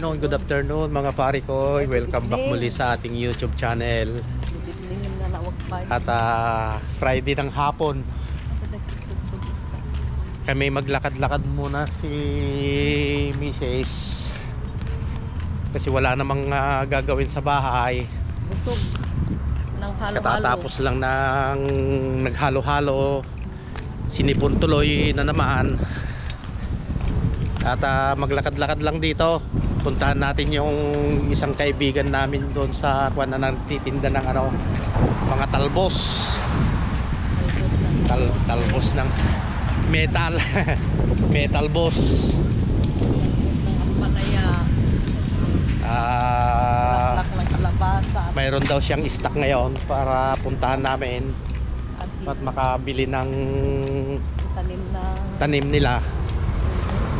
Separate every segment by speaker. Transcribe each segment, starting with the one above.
Speaker 1: afternoon, good afternoon mga pare ko. Welcome back muli sa ating YouTube channel. At ah, Friday ng hapon, kami maglakad-lakad muna si Mrs. Kasi wala namang ah, gagawin sa bahay.
Speaker 2: Busog. Nang halo-halo.
Speaker 1: Katatapos lang ng naghalo-halo. Sinipon tuloy na naman. At ah, maglakad-lakad lang dito. Puntahan natin yung isang kaibigan namin doon sa kuwan na nagtitinda ng ano, mga talbos. Tal talbos ng metal. metal boss. Ah, mayroon daw siyang stock ngayon para puntahan namin
Speaker 2: At
Speaker 1: at makabili ng
Speaker 2: tanim na
Speaker 1: tanim nila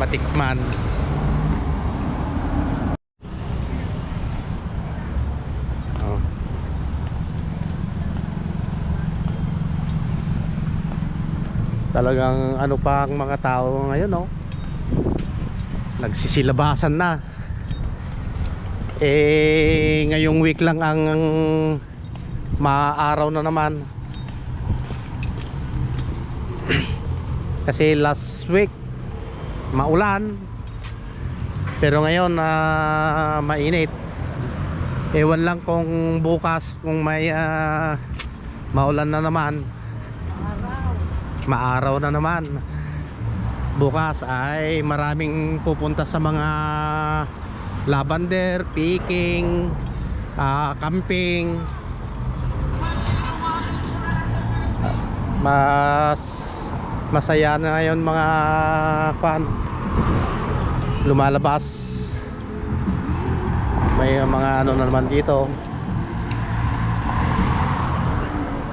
Speaker 1: matikman. Oh. talagang ano pa ang mga tao ngayon no nagsisilabasan na. Eh ngayong week lang ang maaraw na naman. Kasi last week maulan. Pero ngayon na mainit. Ewan lang kung bukas kung may ah, maulan na naman.
Speaker 2: Araw.
Speaker 1: maaraw na naman. Bukas ay maraming pupunta sa mga lavender, picking ah, camping. Mas masaya na ngayon mga pan lumalabas. May mga ano na naman dito.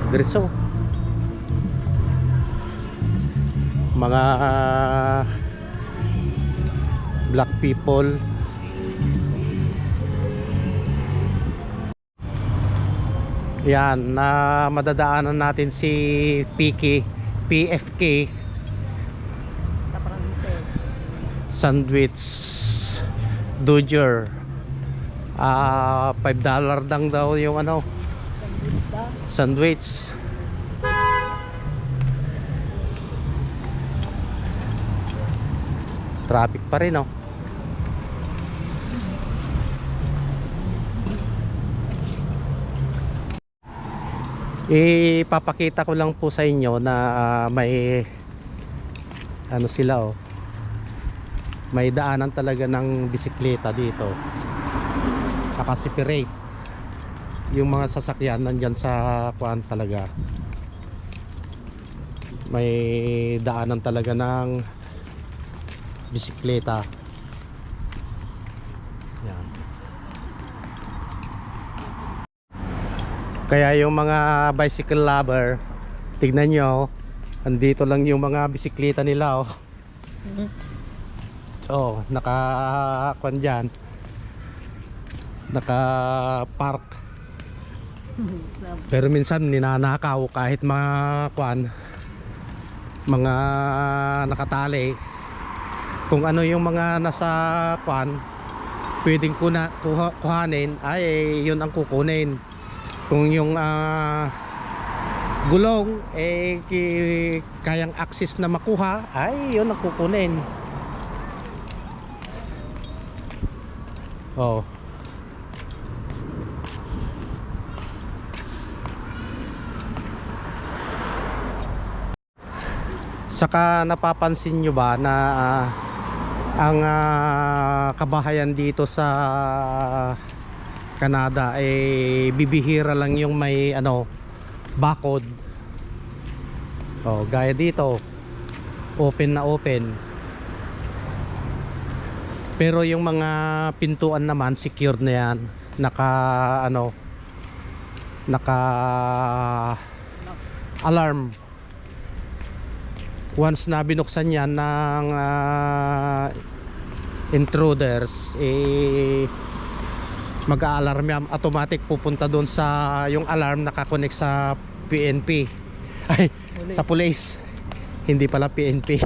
Speaker 1: Griso mga ah, black people. Yan na madadaanan natin si Piki PFK sandwich Dodger ah 5 dollar lang daw yung ano. Sandwich. Traffic pa rin oh. Ipapakita ko lang po sa inyo na ah, may ano sila oh may daanan talaga ng bisikleta dito. Nakasiperate yung mga sasakyan nandyan sa kuan talaga. May daanan talaga ng bisikleta. Yan. Kaya yung mga bicycle lover tignan nyo andito lang yung mga bisikleta nila oh.
Speaker 2: Mhm.
Speaker 1: Oh, naka kwan dyan. Naka park. Pero minsan ninanakaw kahit mga kwan mga nakatali. Kung ano yung mga nasa kwan pwedeng kuna, kuha, kuhanin ay yun ang kukunin. Kung yung ah, gulong eh kayang access na makuha ay yun ang kukunin. Oh. Saka napapansin nyo ba na ah, ang ah, kabahayan dito sa Canada eh bibihira lang yung may ano bakod. Oh, gaya dito. Open na open. Pero yung mga pintuan naman secured na yan. Naka ano naka alarm. Once na binuksan yan ng ah, intruders eh mag-a-alarm yan automatic pupunta doon sa yung alarm nakakonect sa PNP ay
Speaker 2: Huli.
Speaker 1: sa police hindi pala PNP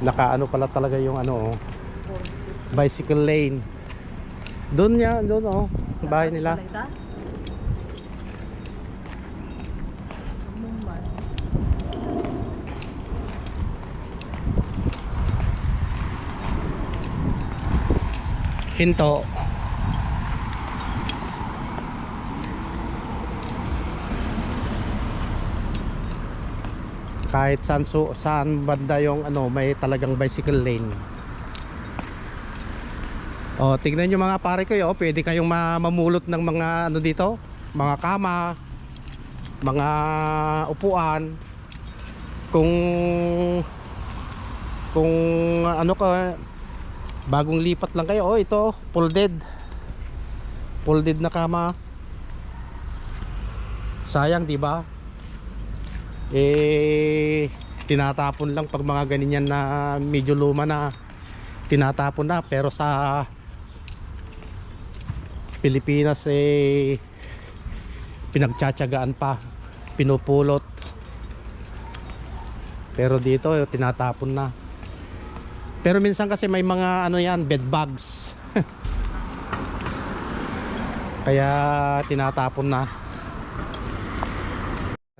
Speaker 1: Nakaano pala talaga yung ano oh, bicycle lane. Doon niya, doon oh, bahay nila. Hinto. Kahit saan, su, saan banda yung ano, may talagang bicycle lane. Oh, tignan nyo mga pare ko, oh, pwede kayong ma- mamulot ng mga ano dito, mga kama, mga upuan. Kung kung ano ka bagong lipat lang kayo, oh ito, folded. Folded na kama. Sayang, 'di ba? Eh tinatapon lang pag mga ganyan na medyo luma na tinatapon na. Pero sa Pilipinas eh pinagtsatsagaan pa pinupulot. Pero dito eh, tinatapon na. Pero minsan kasi may mga ano yan bed bugs. Kaya tinatapon na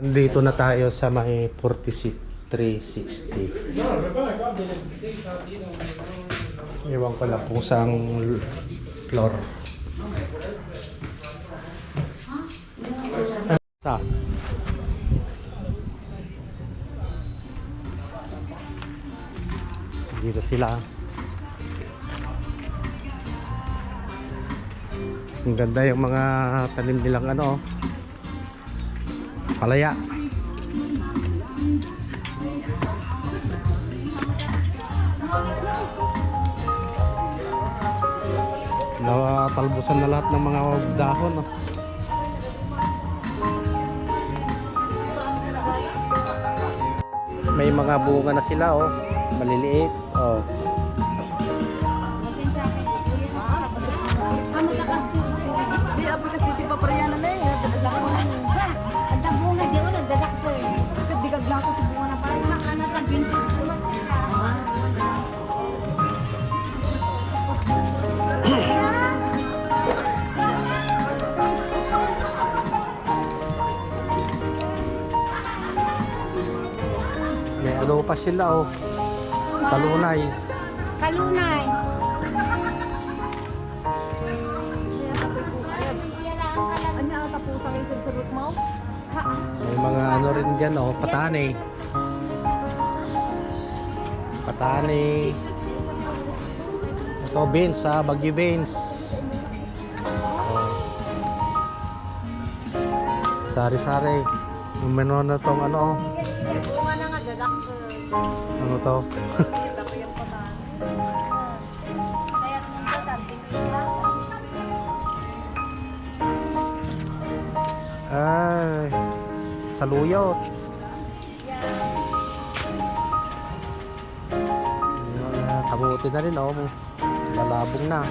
Speaker 1: Nandito na tayo sa may 46360 Iwan ko lang kung saang floor. Sa? Dito sila. Ang ganda yung mga tanim nilang ano Palaya. Natalbusan na lahat ng mga dahon no? May mga bunga na sila oh. Maliliit oh sila oh
Speaker 3: Kalunay.
Speaker 2: Mo?
Speaker 1: May mga ano rin dyan oh Patani Patani Ito beans ha Bagyo beans oh. Sari-sari menu na tong ano
Speaker 3: Bunga na nga, dadak ko.
Speaker 1: Ano to. Ay mga kabuti na rin oh. Lalabong na.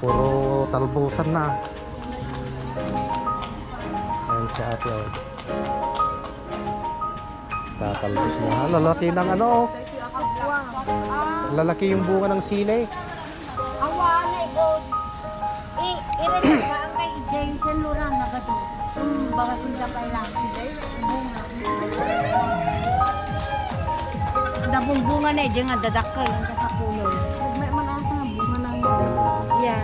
Speaker 1: Puro talbusan na. Ayan si ate oh Tatalbos na Lalaki ng ano oh Lalaki yung bunga ng sili
Speaker 3: Awa na ito. I, i-reserve ba ang kay Jason Loran na gato? Baka sila pa ilang bunga. Dabong bunga na eh, dyan nga dadak ko yung sa kulol.
Speaker 2: may man ata nga bunga na yun.
Speaker 3: Yeah.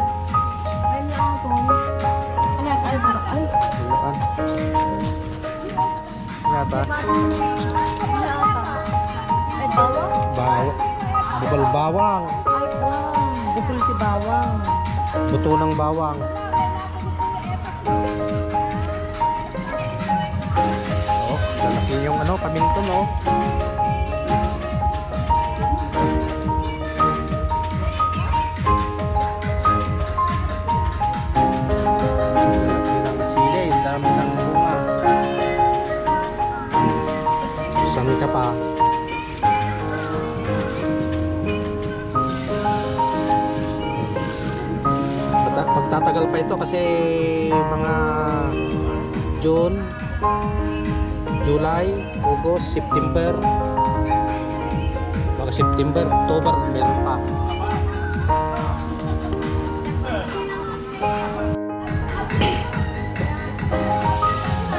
Speaker 2: Ay, may ako. Ano yan? Ay, parang, ay.
Speaker 1: Bukan Yata
Speaker 2: Ano
Speaker 1: Bukal bawang
Speaker 2: Ay, wow. Bukul ti bawang.
Speaker 1: Buto ng bawang Oh, lalaki yung ano, paminto no July, August, September September, October, meron pa.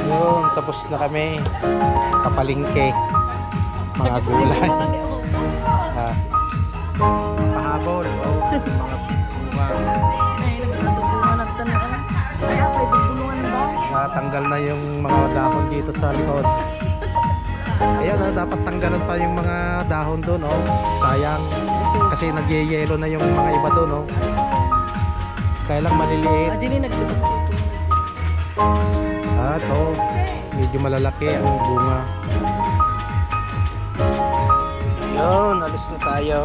Speaker 1: Yun, tapos na kami. Kapalingke. Mga gulay. Ah.
Speaker 2: Ba?
Speaker 1: Natanggal na yung mga dahon dito sa likod. Ayan, ah, dapat tanggalan pa yung mga dahon doon, oh. Sayang. Kasi nagyeyelo na yung mga iba doon, oh. Kaya lang maliliit.
Speaker 2: Nagtutulungan.
Speaker 1: Ah, ito. Medyo malalaki ang bunga. Yun, alis na tayo.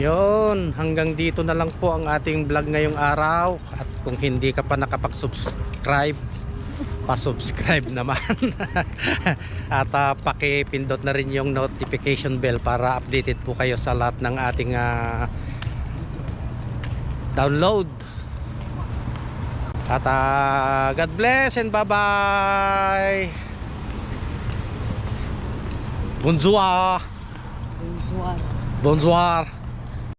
Speaker 1: Yun, hanggang dito na lang po ang ating vlog ngayong araw. At kung hindi ka pa nakapag-subscribe, pa-subscribe naman. At uh, pakipindot na rin yung notification bell para updated po kayo sa lahat ng ating ah, download. At ah, God bless and bye-bye. Bonsoir.
Speaker 2: Bonsoir.
Speaker 1: Bonsoir.